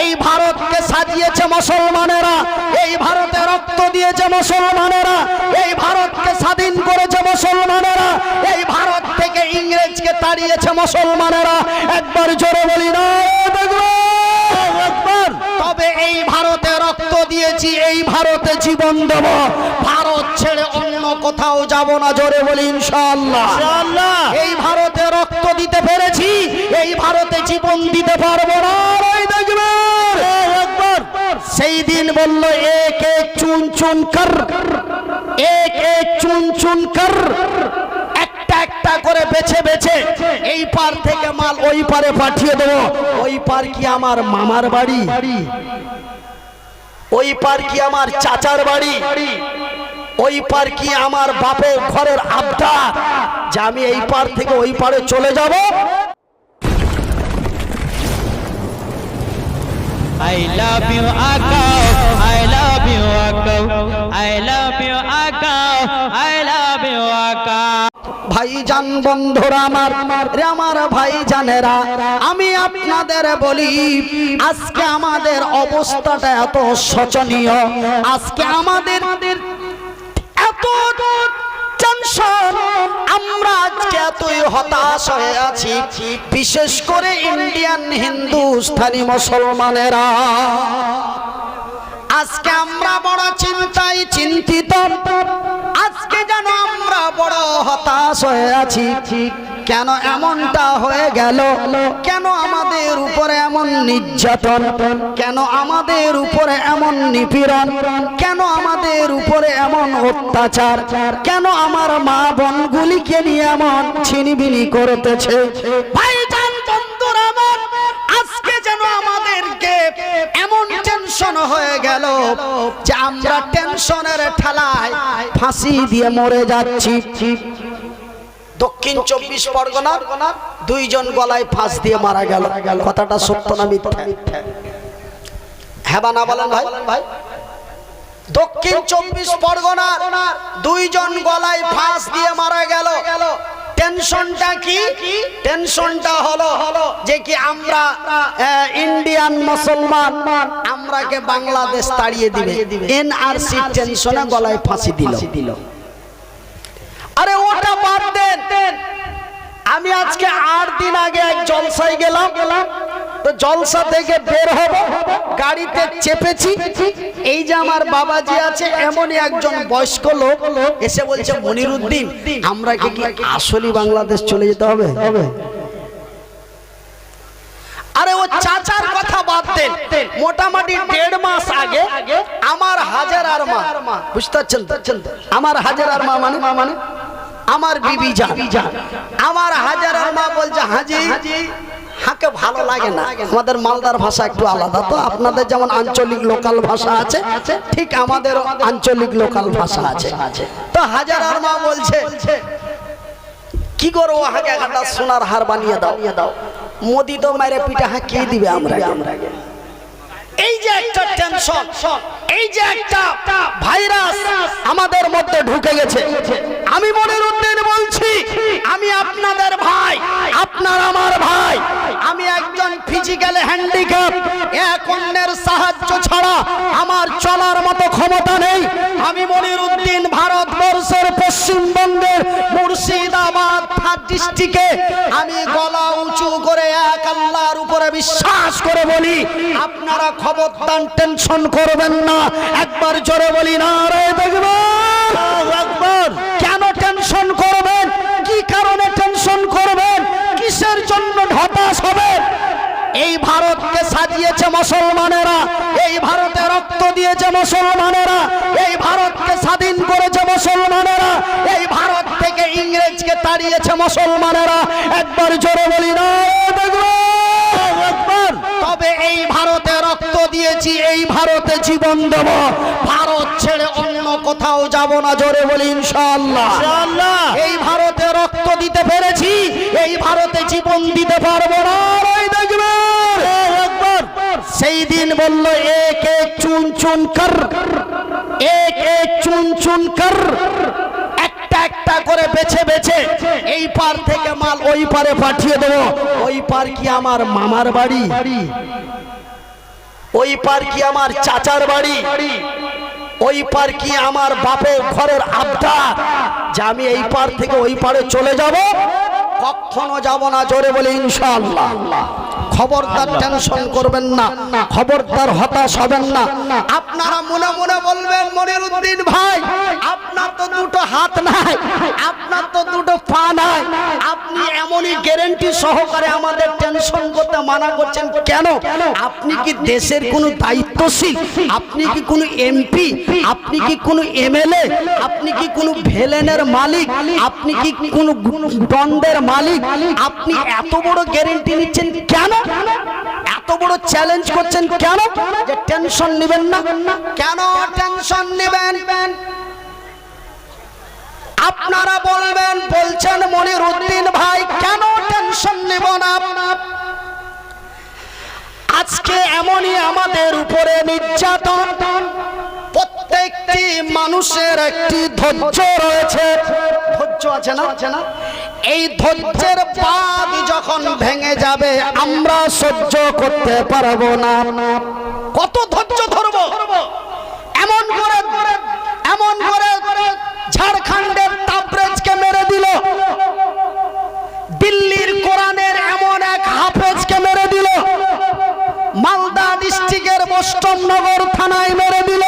এই ভারতকে সাজিয়েছে মুসলমানেরা এই ভারতে রক্ত দিয়েছে মুসলমানেরা এই ভারতকে স্বাধীন করেছে মুসলমানেরা এই ভারত থেকে ইংরেজকে তাড়িয়েছে মুসলমানেরা। একবার জোরে বলি না তবে এই ভারতে রক্ত দিয়েছি এই ভারতে জীবন দেব। ভারত ছেড়ে অন্য কোথাও যাব না জোরে বলি ইনশাআল্লাহ। এই ভারতে রক্ত দিতে পেরেছি এই ভারতে জীবন দিতে পারব না একবার সেই দিন বলল, এক এক চুন চুন কর, এক এক চুন চুন কর, একটা একটা করে বেছে বেছে এই পার থেকে মাল ওই পারে পাঠিয়ে দেবো। ওই পার কি আমার মামার বাড়ি? ওই পার কি আমার চাচার বাড়ি? ওই পার কি আমার বাপের ঘরের আবদা যে আমি এই পার থেকে ওই পারে চলে যাব? I love you, Akao. I love you, Akao. I love you, Akao. I love you, Akao. ভাইজান বন্ধুরা আমার আমার ভাইজানেরা আমি আপনাদের বলি আজকে আমাদের অবস্থাটা এত শোচনীয় আজকে আমাদের এত আমরা আজকে এতই হতাশ হয়ে আছি, বিশেষ করে ইন্ডিয়ান হিন্দুস্থানি মুসলমানেরা। আজকে আমরা বড় চিন্তায় চিন্তিত, আজকে যেন আমরা বড় হতাশ হয়ে আছি। কেন এমনটা হয়ে গেল? কেন আমাদের উপরে এমন নির্যাতন? কেন আমাদের উপরে এমন নিপীড়ন? কেন আমাদের উপরে এমন অত্যাচার? কেন আমার মা বোনগুলিকে নিয়ে এমন ছিনিবিনি করতেছে? ভাইজান টেনশন হয়ে গেল যে আমরা টেনশনের ঠেলায় ফাঁসি দিয়ে মরে যাচ্ছি। দক্ষিণ চব্বিশ পরগনার দুইজন গলায় ফাঁস দিয়ে মারা গেল। কথাটা সত্য না মিথ্যা? হ্যাঁ না বলেন ভাই? ভাই দক্ষিণ চব্বিশ পরগনার দুইজন গলায় ফাঁস দিয়ে মারা গেল। টেনশনটা কি? টেনশনটা হলো যে কি আমরা ইন্ডিয়ান মুসলমান আমরাকে বাংলাদেশ তাড়িয়ে দিবে। এনআরসি টেনশনে গলায় ফাঁসি দিল। আরে ওটা বাদ দেন। আমি আজকে আট দিন আগে এক জলসায় গেলাম। তো জলসা থেকে বের হব, গাড়িতে চেপেছি। এই যে আমার বাবাজি আছে, এমনই একজন বয়স্ক লোক এসে বলছে, মনিরুদ্দিন আমরা কি আসলে বাংলাদেশ চলে যেতে হবে আরে ও চাচার কথা দেন। মোটামুটি দেড় মাস আগে আমার হাজার আর মা, বুঝতে পারছেন আমার হাজার আর মা মানে? মানে আমার বিবি যা আমার হাজার আর মা বলছে, হাজি, হাকে ভালো লাগে না। আমাদের মালদার ভাষা একটু আলাদা তো। আপনাদের যেমন আঞ্চলিক লোকাল ভাষা আছে, ঠিক আমাদের আঞ্চলিক লোকাল ভাষা আছে। তো হাজার আর মা বলছে, কি করব হাকে একটা সোনার হার বানিয়ে দাও? দাও মোদি তো মেরে পিঠে হাঁকিয়ে দিবে আমরা আমরা এই যে একটা টেনশন এই যে একটা ভাইরাস আমাদের মধ্যে ঢুকে গেছে। আমি মনের উদ্দিন বলছি, আমি আপনাদের ভাই, আপনার আমার ভাই, আমি একজন ফিজিক্যাল হ্যান্ডিক্যাপ এক অন্যের সাহায্য ছাড়া আমার চলার মতো ক্ষমতা নেই। আমি মনির উদ্দিন ভারতবর্ষের পশ্চিমবঙ্গের মুর্শিদাবাদ ডিস্ট্রিক্টে আমি গলা উঁচু করে উপরে বিশ্বাস করে বলি, আপনারা খবরদান টেনশন করবেন না। একবার জোরে বলি না রে দেখবেন কেন টেনশন করবেন? কি কারণে টেনশন করবেন? কিসের জন্য হতাশ হবেন এই ভারতকে সাজিয়েছে মুসলমানেরা, এই ভারতে রক্ত দিয়েছে মুসলমানেরা, এই ভারতকে স্বাধীন করেছে মুসলমানেরা, এই ভারত থেকে ইংরেজকে তাড়িয়েছে মুসলমানেরা। একবার জোরে বলি না একবার তবে এই ভারতে দিয়েছি এই ভারতে জীবন দেব। ভারত ছেড়ে অন্য কোথাও যাব না। জোরে বলি ইনশাআল্লাহ। এই ভারতে রক্ত দিতে পেরেছি এই ভারতে জীবন দিতে পারব না। একবার সেই দিন বলল এক এক চুন চুন কর এক এক চুন চুন কর একটা একটা করে বেছে বেছে এই পার থেকে মাল ওই পারে পাঠিয়ে দেবো। ওই পার কি আমার মামার বাড়ি? ওই পার কি আমার চাচার বাড়ি? ওই পার কি আমার বাপের ঘরের আবদার? যে আমি এই পার থেকে ওই পারে চলে যাব? কখনো যাব না জোরে বলে ইনশাআল্লাহ। খবরদার টেনশন করবেন না খবরদার হতাশ হবেন না। আপনারা মনে মনে বলবেন মনির উদ্দিন ভাই আপনার তো দুটো হাত নাই আপনার তো আপনি গ্যারেন্টি সহকারে আমাদের টেনশন করতে মানা করছেন কেন? আপনি কি দেশের কোনো দায়িত্বশীল? আপনি কি কোনো এমপি আপনি কি কোনো এমএলএ আপনি কি কোনো ভেলেনের মালিক? আপনি কি কোনো দণ্ডের মালিক? আপনি এত বড় গ্যারেন্টি নিচ্ছেন কেন? এত বড় চ্যালেঞ্জ করছেন কেন? যে টেনশন নেবেন না। কেন টেনশন নেবেন? আপনারা বলবেন, বলছেন মনির উদ্দিন ভাই, কেন টেনশন নেব না? আজকে এমনই আমাদের উপরে নির্যাতন। প্রত্যেকটি মানুষের একটি ধৈর্য রয়েছে। ধৈর্য আছে না? আছে না? এই ধৈর্যের বাদ যখন ভেঙে যাবে, আমরা সহ্য করতে পারব না। কত ধৈর্য ধরবো? এমন করে এমন করে ঝাড়খণ্ডের বৈষ্ণবনগর থানায় মেরে দিল।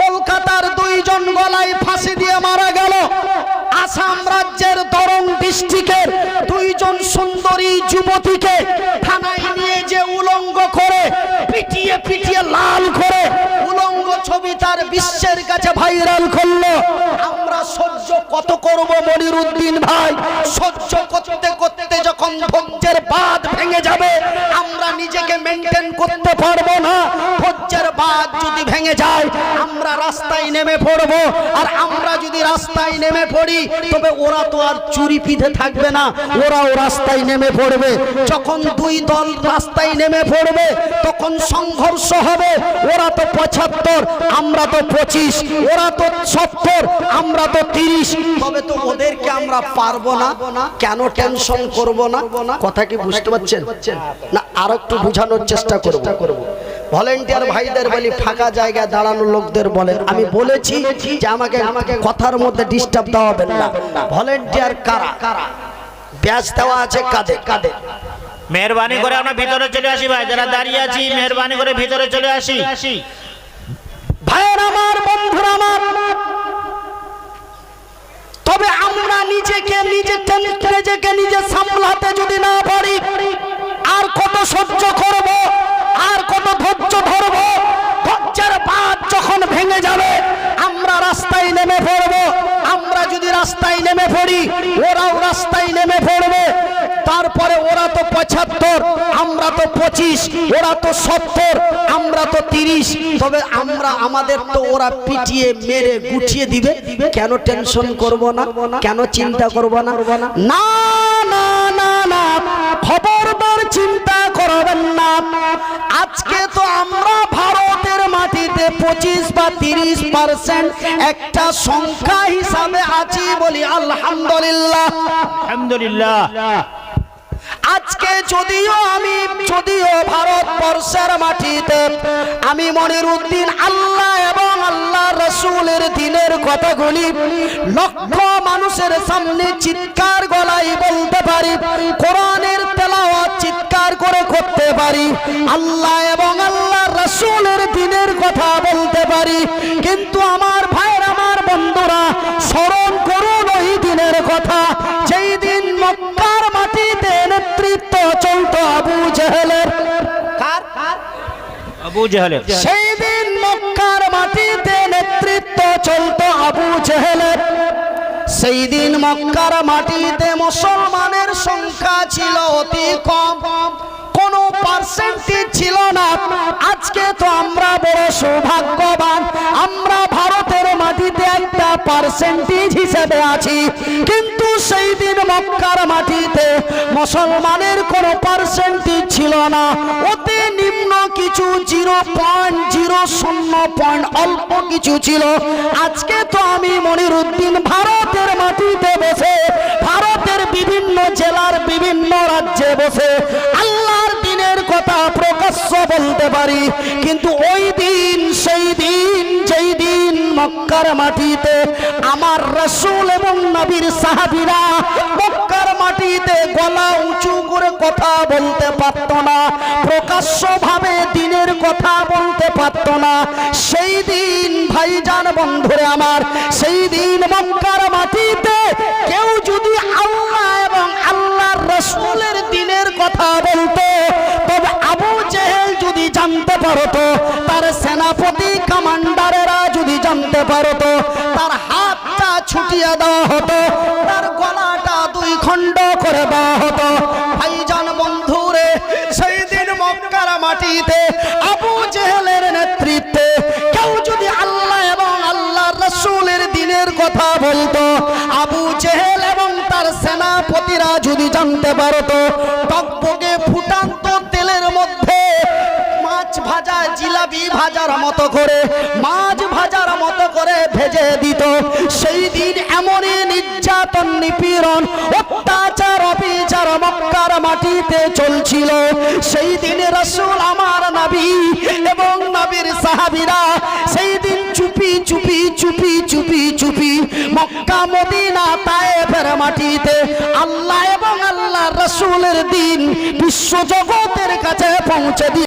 কলকাতার দুইজন গলায় ফাঁসি দিয়ে মারা গেল। আসাম রাজ্যের দরং ডিস্ট্রিক্টের দুইজন সুন্দরী যুবতীকে থানায় নিয়ে যে উলঙ্গ করে, পিটিয়ে পিটিয়ে লাল করে উলঙ্গ ছবি তার বিশ্বের কাছে ভাইরাল করল। আমরা সহ্য কত করব মনির উদ্দিন ভাই? সহ্য করতে করতে যখন ধৈর্যের বাদ ভেঙে যাবে, আমরা নিজেকে মেনটেন করতে পারব না। ধৈর্যের বাদ যদি ভেঙে যায়, আমরা রাস্তায় নেমে পড়ব। আর আমরা যদি রাস্তায় নেমে পড়ি, তবে ওরা তো আর চুরি পিঠে থাকবে না। ওরাও রাস্তায় নেমে পড়বে। যখন দুই দল রাস্তায় নেমে পড়বে, তখন সংঘর্ষ হবে। ওরা তো পঁচাত্তর, আমরা তো পঁচিশ ওরা তো সত্তর আমরা তো তিরিশ। তবে তো ওদেরকে আমরা পারব না। কেন টেনশন করব না? কথা কি বুঝতে পারছেন? না আর একটু বোঝানোর চেষ্টা করব। ভলেন্টিয়ার ভাইদের বলি ফাঁকা জায়গায় দাঁড়ানো লোকদের বলেন আমি বলেছি যে আমাকে আমাকে কথার মধ্যে ডিস্টার্ব দেওয়া হবে না। ভলেন্টিয়ার কারা? কারা ব্যাচ দেওয়া আছে কাদের? কাদের? মেহরবানি করে আমরা ভিতরে চলে আসি ভাই যারা দাঁড়িয়ে আছি মেহরবানি করে ভিতরে চলে আসি। ভাইয়ের আমার, বন্ধুরা আমার। তবে আমরা নিজেকে, নিজে নিজেকে নিজে সামলাতে যদি না পারি, আর কত সহ্য করব, আর কত ধৈর্য ধরব, ধৈর্যের বাদ যখন ভেঙে যাবে, আমরা রাস্তায় নেমে পড়ব। আমরা যদি রাস্তায় নেমে পড়ি, ওরাও রাস্তায় নেমে পড়বে। তারপরে ওরা তো পঁচাত্তর পঁচিশ, ওরা তো সত্তর, আমরা তো তিরিশ। তবে আমরা, আমাদের তো ওরা পিটিয়ে, মেরে, গুছিয়ে দিবে। কেন টেনশন করব না? কেন চিন্তা করব না? না না না না, খবরদার চিন্তা করবেন না। আজকে তো আমরা ভারতের মাটিতে পঁচিশ বা তিরিশ পার্সেন্ট একটা সংখ্যা হিসাবে আছি বলি আলহামদুলিল্লাহ। আলহামদুলিল্লাহ। আজকে যদিও আমি, যদিও ভারতবর্ষের মাটিতে আমি মনির উদ্দিন আল্লাহ এবং আল্লাহ রসুলের দিনের কথাগুলি লক্ষ মানুষের সামনে চিৎকার গলায় বলতে পারি, কোরআনের তেলাওয়াত চিৎকার করে করতে পারি। আল্লাহ আবু জাহেলের। সেই দিন মক্কার মাটিতে নেতৃত্ব চলতো আবু জেহেলের। সেই দিন মক্কার মাটিতে মুসলমানের সংখ্যা ছিল অতি কম। কোনো পার্সেন্টেজ ছিল না। আজকে তো আমরা বড় সৌভাগ্যবান। আমরা ভারতের মাটিতে একটা পার্সেন্টেজ হিসেবে আছি। কিন্তু সেই দিন মক্কার মাটিতে মুসলমানের কোনো পার্সেন্টেজ ছিল না। অতি নিম্ন কিছু জিরো পয়েন্ট জিরো শূন্য পয়েন্ট, অল্প কিছু ছিল। আজকে তো আমি মনির উদ্দিন ভারতের মাটিতে বসে, ভারতের বিভিন্ন জেলার বিভিন্ন রাজ্যে বসে আল্লাহর দিনের কথা প্রকাশ্য বলতে পারি। কিন্তু ওই দিন সেই মক্কার মাটিতে আমার রসুল এবং নবীর সাহাবিরা মক্কার মাটিতে গলা উঁচু করে কথা বলতে পারত না প্রকাশ্য ভাবে দিনের কথা বলতে পারত না। সেই দিন ভাইজান বন্ধুরে আমার, সেই দিন মক্কার মাটিতে কেউ যদি আল্লাহ এবং আল্লাহর রসুলের দিনের কথা বলতো, তবে আবু জেহেল যদি জানতে পারতো, তার সেনাপতি কমান্ডারেরা জানতে পারতো, তার হাতটা ছুটিয়ে দেওয়া হতো, তার গলাটা দুই খণ্ড করে দেওয়া হতো। ভাইজান বন্ধুরে, সেই দিন মক্কার মাটিতে আবু জেহেলের নেতৃত্বে কেউ যদি আল্লাহ এবং আল্লাহ রসুলের দিনের কথা বলতো, আবু জেহেল এবং তার সেনাপতিরা যদি জানতে পারতো, টকবগে ফুটান্ত তেলের মধ্যে মাছ ভাজা, জিলাপি ভাজার মতো করে মাছ ভেজে দিত। সেই দিন এমনই নির্যাতন, নিপীড়ন, অত্যাচার, অবিচার মক্কার মাটিতে চলছিল। সেই দিন রসুল আমার নবী এবং নবীর সাহাবিরা সেই দিন চুপি চুপি চুপি চুপি চুপি মক্কা, মদিনা, তায়েফের মাটিতে আল্লাহ এবং আল্লাহ রসুলের দিন বিশ্বজগতের কাছে পৌঁছে দিয়ে